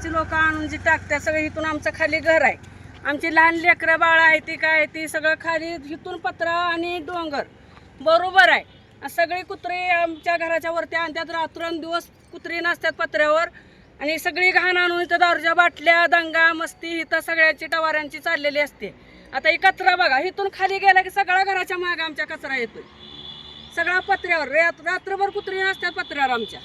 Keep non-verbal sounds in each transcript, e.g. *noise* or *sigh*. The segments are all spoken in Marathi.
शाहूनगरची लोक आणून जी टाकतात सगळे इथून आमचं खाली घर आहे. आमची लहान लेकरं बाळं आहे ती काय ती सगळं खाली इथून पत्रा आणि डोंगर बरोबर आहे. सगळी कुत्री आमच्या घराच्या वरती आणतात रात्रंदिवस कुत्री नसतात पत्र्यावर. आणि सगळी घाण आणून इथं दारूच्या बाटल्या दंगा मस्ती इथं सगळ्याची टवाऱ्यांची चाललेली असते. आता ही कचरा बघा इथून खाली गेला की सगळा घराच्या मागं आमच्या कचरा येतोय. सगळा पत्र्यावर रात्रभर कुत्री नसतात पत्र्यावर आमच्या.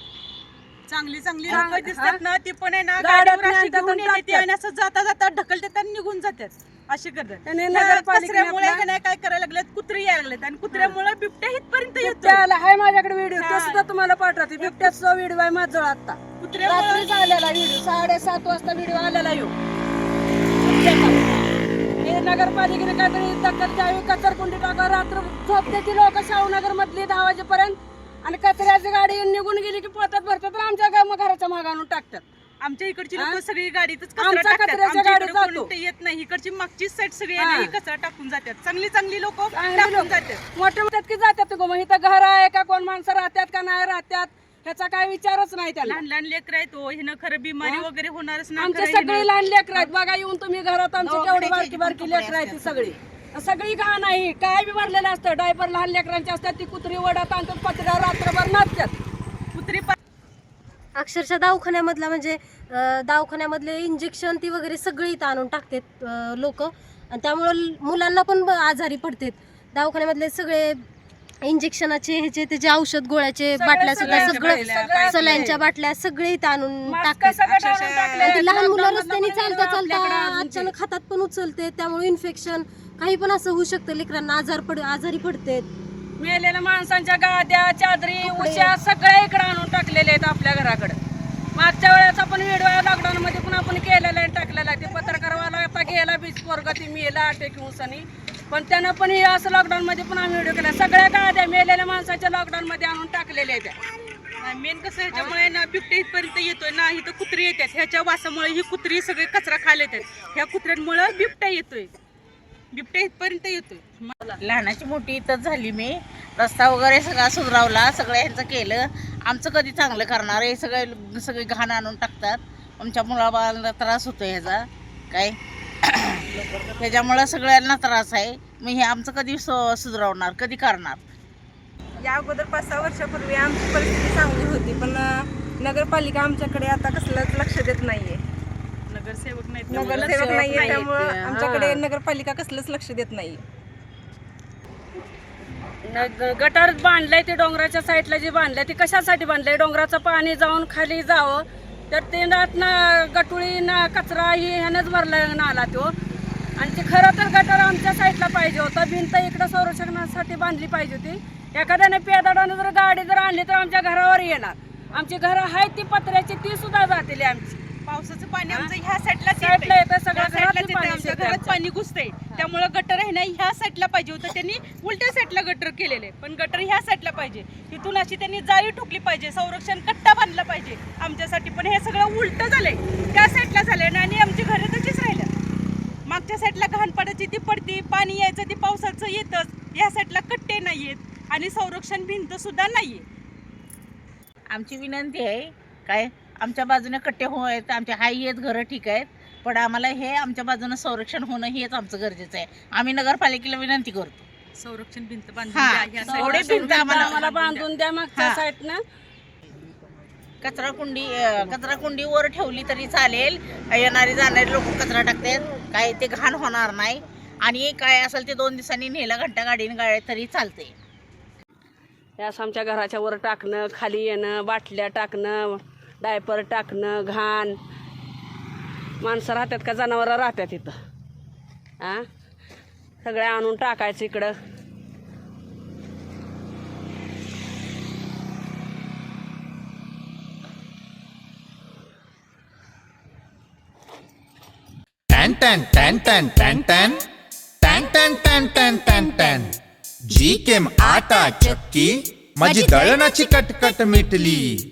चांगली चांगली हा, लोक दिसतात ना ती पण आहे ना गाडीवर अशी घेऊन येते. आणि असं जाता जाता ढकलतात आणि निघून जातात. अशी करतात. त्याने त्या नगरपालिकेने कचऱ्यामुळे आपला- का नाही काय करायला लागलेत? कुत्री यायला लागलेत आणि कुत्र्यामुळे बिबट्या इथपर्यंत येतो आला हाय माझ्याकडे व्हिडिओ तो हा. सुद्धा तुम्हाला पाठवते. बिबट्याचा व्हिडिओ आहे माझं आता कुत्र्यामुळे रात्रीच आलेला व्हिडिओ साडेसात वाजता व्हिडिओ आलेला येऊ हे नगरपालिकेने काहीतरी दखल घ्यावी. कचरकुंडी टाका रात्र झोपते ती लोक शाहूनगर मधली दहा वाजेपर्यंत. आणि कचऱ्याची गाडी गेली की पोतात भरतात तर आमच्या गा- घराच्या मागे आणून टाकतात. आमच्या इकडची हा? लोक सगळी गाडीतच कचरा टाकतात. कचऱ्याच्या आमच्या गाडीत इकडे कोणी जातो. ते येत नाही. इकडची मागची साईड सगळी हा. ना, ही. कचरा टाकून जातात. चांगली चांगली लोक चांगली टाकून लोकं. जातात. मोठे मोठ्यात की जातात गो मग इथं घर आहे का? कोण माणसं राहतात का नाही राहतात? ह्याचा काय विचारच नाही त्याला. लहान लहान लेकर आहेत हो. हिनं खरं बिमारी हा? वगैरे होणारच नाही आमचे खरं सगळे हिनं- लहान लेकर आहेत. बघा येऊन तुम्ही घरात आमची केवढी बारकी बारकी लेकर आहेत ती. सगळी. सगळी घाण आहे काय बी भरलेलं असतं. डायपर लहान लेकरांची असतात ती कुत्री वडात आणतात पत्र्यावर रात्रभर नाचतात. कुत्री अक्षरशः दवाखान्यामधला म्हणजे दवाखान्यामधले इंजेक्शन ती वगैरे सगळी इथं आणून टाकतात लोक. आणि त्यामुळं मुलांना पण आजारी पडतात. दवाखान्यामधले सगळे इंजेक्शनाचे ह्याचे त्याचे औषध गोळ्याचे बाटल्या सुद्धा सगळ्या सगळं सलाईनच्या बाटल्या सगळे इथं आणून टाकतात. लहान मुलं लॉकडाऊनला रस्त्याने पण चालता चालता. अचानक हातात पण उचलते त्यामुळे इन्फेक्शन काही पण असं होऊ शकतं. लेकरांना आजार पड आजारी पडते मेलेल्या माणसांच्या गाद्या चादरी उश्या सगळ्या इकडे आणून टाकलेल्या आहेत आपल्या घराकडे. मागच्या वेळेस आपण व्हिडिओ लॉकडाऊन मध्ये पण आपण केलेला आहे टाकलेला आहे. ते पत्रकारवाला आता गेला बीच पोरगा ती मेला अटेक उसानी पण त्यानं पण हे असं लॉकडाऊन मध्ये पण आम्ही व्हिडिओ केला. सगळ्या गाद्या मेलेल्या माणसाच्या लॉकडाऊन मध्ये आणून टाकलेल्या आहेत मेन कसं ह्याच्यामुळे ना बिबट्या इथपर्यंत येतोय ना इथं कुत्री येतात. ह्याच्या वासामुळे ही कुत्री सगळे कचरा खायला येतात. ह्या कुत्र्यांमुळे बिबट्या येतोय. बिबट्या इथपर्यंत येतोय. लहानाची मोठी इथंच झाली मी. रस्ता वगैरे सगळा सुधरावला सगळं ह्यांचं केलं. आमचं कधी चांगलं करणार हे सगळे सगळे घाण आणून टाकतात. आमच्या मुलाबाळांना त्रास होतो ह्याचा. काय? *clears throat* त्याच्यामुळं सगळ्यांना त्रास आहे. मग हे आमचं कधी सुधरवणार कधी करणार? या अगोदर पाच सहा वर्षापूर्वी आमची परिस्थिती चांगली होती पण नगरपालिका आमच्याकडे आता कसलंच लक्ष देत नाहीये. नगरसेवक नाहीत नगरसेवक नाहीये त्यामुळं. आमच्याकडे नगरपालिका कसलंच लक्ष देत नाहीये न- गटार बांधलंय ते डोंगराच्या साईडला जे बांधलंय ते कशासाठी बांधलंय? डोंगराचं पाणी जाऊन खाली जावं. तर ते ना गटुळी ना कचरा ही ह्यानंच भरला नाला तो. आणि ते खरं तर गटार आमच्या साईडला पाहिजे होतं. भिंत इकडं संरक्षणासाठी बांधली पाहिजे होती. एखाद्याने पेदाडानं जर गाडी जर आणली तर आमच्या घरावर येणार. आमची घरं आहेत ती पत्र्याची ती सुद्धा जातील आमची. पावसाचं पाणी आमचं ह्या साईडला साईडला येतं, सगळं घरातलं पाणी आमच्या घरात. पाणी घुसतंय. त्यामुळं गटर आहे ना ह्या साईडला पाहिजे होतं. त्यांनी उलट्या साईडला गटर केलेले पण गटर ह्या साईडला पाहिजे. तिथून अशी त्यांनी जाळी ठोकली पाहिजे. संरक्षण कट्टा बांधला पाहिजे आमच्यासाठी. पण हे सगळं उलट झालंय. त्या साईडला झालंय साईडला घाण पडायची ती पडती पाणी यायचं ते पावसाचं येतच. या साईडला कट्टे नाहीयेत आणि संरक्षण भिंत सुद्धा नाहीये. आमची विनंती आहे काय आमच्या बाजूने कट्टे हो आहेत आमच्या हाई आहेत घरं ठीक आहेत. पण आम्हाला हे आमच्या बाजूनं संरक्षण होणं हेच आमचं गरजेचं आहे. आम्ही नगरपालिकेला विनंती करतो. संरक्षण भिंत बांधून भिंत आम्हाला- बांधून द्या मागच्या हा. साईडनं कचरा कुंडी कचरा कुंडी वर ठेवली तरी चालेल. येणारे जाणारे लोक कचरा टाकतात. काय ते घाण होणार नाही. आणि काय असेल ते दोन दिवसांनी नेलं घंटा गाडीने गाड्या तरी चालते यास आमच्या घराच्या वर टाकणं खाली येणं बाटल्या टाकणं डायपर टाकणं घाण. माणसं राहतात का? जनावरं राहतात इथं. आ? सगळ्या आणून टाकायचं इकडं. टॅन टॅन टॅन टॅन टॅन टॅन. टॅन टॅन टॅन टॅन टॅन टॅन. जी केम आटा चक्की माझी दळणाची कटकट मिटली.